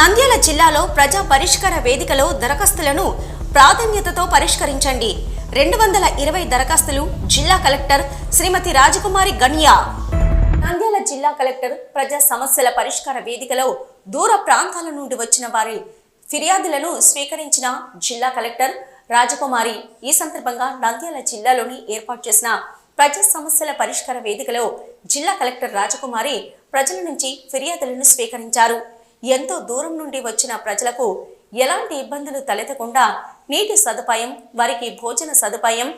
నంద్యాల జిల్లాలో ప్రజా పరిష్కార వేదికలో దరఖాస్తులను ప్రాధాన్యతతో పరిష్కరించండి. రెండు వందల ఇరవై దరఖాస్తులు జిల్లా కలెక్టర్ శ్రీమతి రాజకుమారి గణ్యా నంద్యాల జిల్లా కలెక్టర్ ప్రజా సమస్యల పరిష్కార వేదికలో దూర ప్రాంతాల నుండి వచ్చిన వారి ఫిర్యాదులను స్వీకరించిన జిల్లా కలెక్టర్ రాజకుమారి ఈ సందర్భంగా నంద్యాల జిల్లాలోని ఏర్పాటు చేసిన ప్రజా సమస్యల పరిష్కార వేదికలో జిల్లా కలెక్టర్ రాజకుమారి ప్రజల నుంచి ఫిర్యాదులను స్వీకరించారు. ఎంతో దూరం నుండి వచ్చిన ప్రజలకు ఎలాంటి ఇబ్బందులు తలెత్తకుండా నీటి సదుపాయం వారికి భోజన సదుపాయం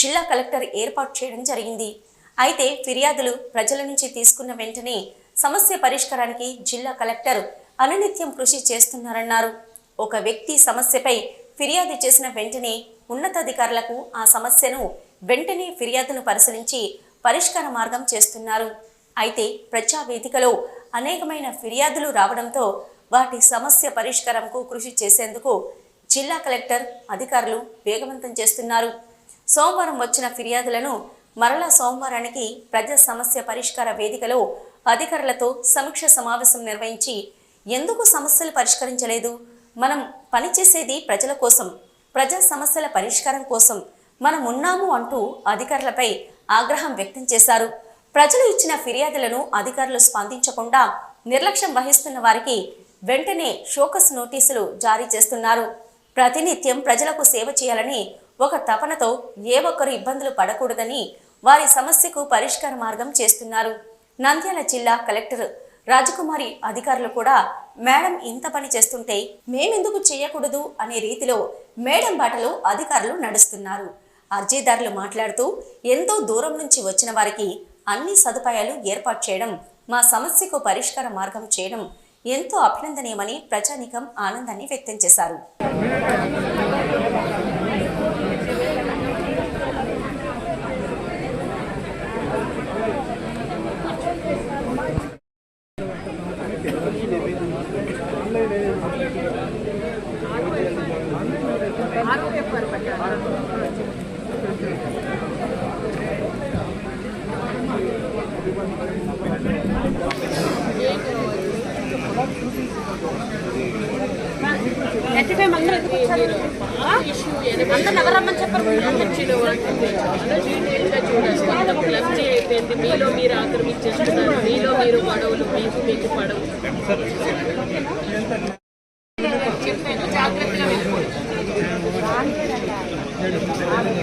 జిల్లా కలెక్టర్ ఏర్పాటు చేయడం జరిగింది. అయితే ఫిర్యాదులు ప్రజల నుంచి తీసుకున్న వెంటనే సమస్య పరిష్కారానికి జిల్లా కలెక్టర్ అనునిత్యం కృషి చేస్తున్నారన్నారు. ఒక వ్యక్తి సమస్యపై ఫిర్యాదు చేసిన వెంటనే ఉన్నతాధికారులకు ఆ సమస్యను వెంటనే ఫిర్యాదును పరిశీలించి పరిష్కార మార్గం చేస్తున్నారు. అయితే ప్రజా వేదికలో అనేకమైన ఫిర్యాదులు రావడంతో వాటి సమస్య పరిష్కారంకు కృషి చేసేందుకు జిల్లా కలెక్టర్ అధికారులు వేగవంతం చేస్తున్నారు. సోమవారం వచ్చిన ఫిర్యాదులను మరలా సోమవారానికి ప్రజా సమస్య పరిష్కార వేదికలో అధికారులతో సమీక్ష సమావేశం నిర్వహించి ఎందుకు సమస్యలు పరిష్కరించలేదు? మనం పనిచేసేది ప్రజల కోసం ప్రజా సమస్యల పరిష్కారం కోసం మనం ఉన్నాము అంటూ అధికారులపై ఆగ్రహం వ్యక్తం చేశారు. ప్రజలు ఇచ్చిన ఫిర్యాదులను అధికారులు స్పందించకుండా నిర్లక్ష్యం వహిస్తున్న వారికి వెంటనే షోకస్ నోటీసులు జారీ చేస్తున్నారు. ప్రతినిత్యం ప్రజలకు సేవ చేయాలని ఒక తపనతో ఏ ఒక్కరు ఇబ్బందులు పడకూడదని వారి సమస్యకు పరిష్కార మార్గం చేస్తున్నారు. నంద్యాల జిల్లా కలెక్టర్ రాజకుమారి అధికారులు కూడా మేడం ఇంత పని చేస్తుంటే మేమెందుకు చేయకూడదు? అనే రీతిలో మేడం బాటలో అధికారులు నడుస్తున్నారు. అర్జీదారులు మాట్లాడుతూ ఎంతో దూరం నుంచి వచ్చిన వారికి అన్ని సదుపాయాలు ఏర్పాటు చేయడం మా సమస్యకు పరిష్కార మార్గం చేయడం ఎంతో అభినందనీయమని ప్రజానికం ఆనందాన్ని వ్యక్తం చేశారు. ఎట్టిపోయి మంగళ ఎందుకు వచ్చారు అందరు అయిపోయింది మీలో మీరు ఆక్రమించేస్తున్నారు మీలో మీరు పడవలు మీకు మీకు పడవు చెప్పాను జాగ్రత్తగా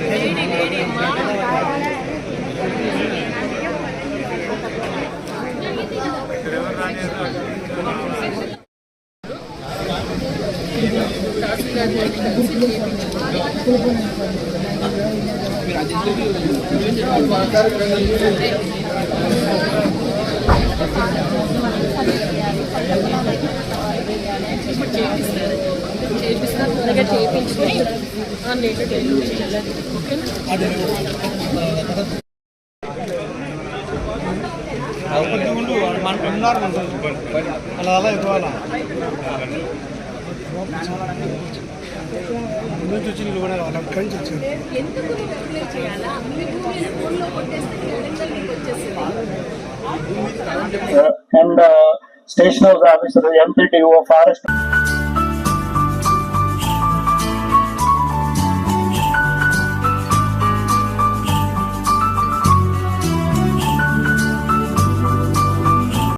లేడీ లేడీ అమ్మా గారిని కలిసి చేయించుకోవాలి చేపిస్తారు చేపిస్తారు త్వరగా చేయించుకొని డెలివరీ చేయాలి ఓకేనా ఉండు మనకు ఉన్నారు అలా అలా ఇవ్వాలా ముందు వచ్చి నీళ్ళు కూడా వాళ్ళు అక్కడి నుంచి వచ్చారు. ఎందుకు నేను అప్లై చేయాలా? మీ భూమి